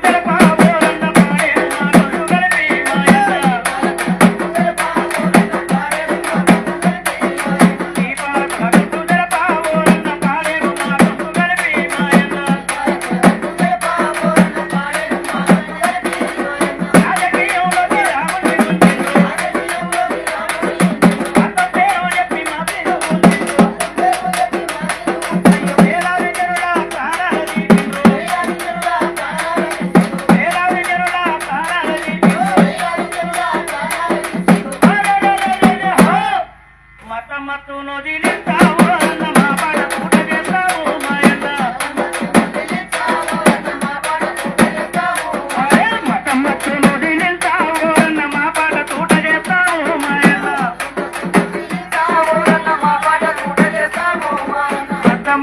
Pero, you pero. మత్తు నొదిలిస్తావు అన్న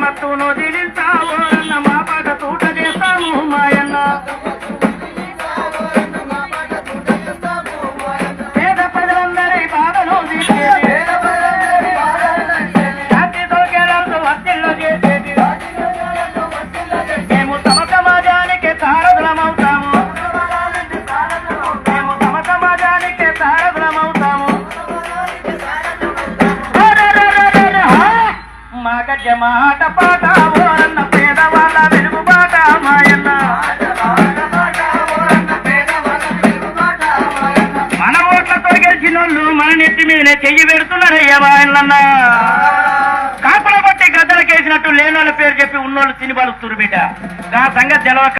మత్తు నొదిలిస్తావు మా గజ్జ పాట ఓరన్న పేదవాళ్ళ వెలుగు పాట మాయన్న. మన ఓట్లతో గెలిచిన వాళ్ళు మన నెత్తి మీదనే చెయ్యి పెడుతున్నారయ్యా వాయనన్న కాపల బట్టి గద్దలకేసినట్టు లేనోళ్ళ పేరు చెప్పి ఉన్నోళ్ళు తిని బలుస్తురు బిడ్డ. నా సంగతి తెలవక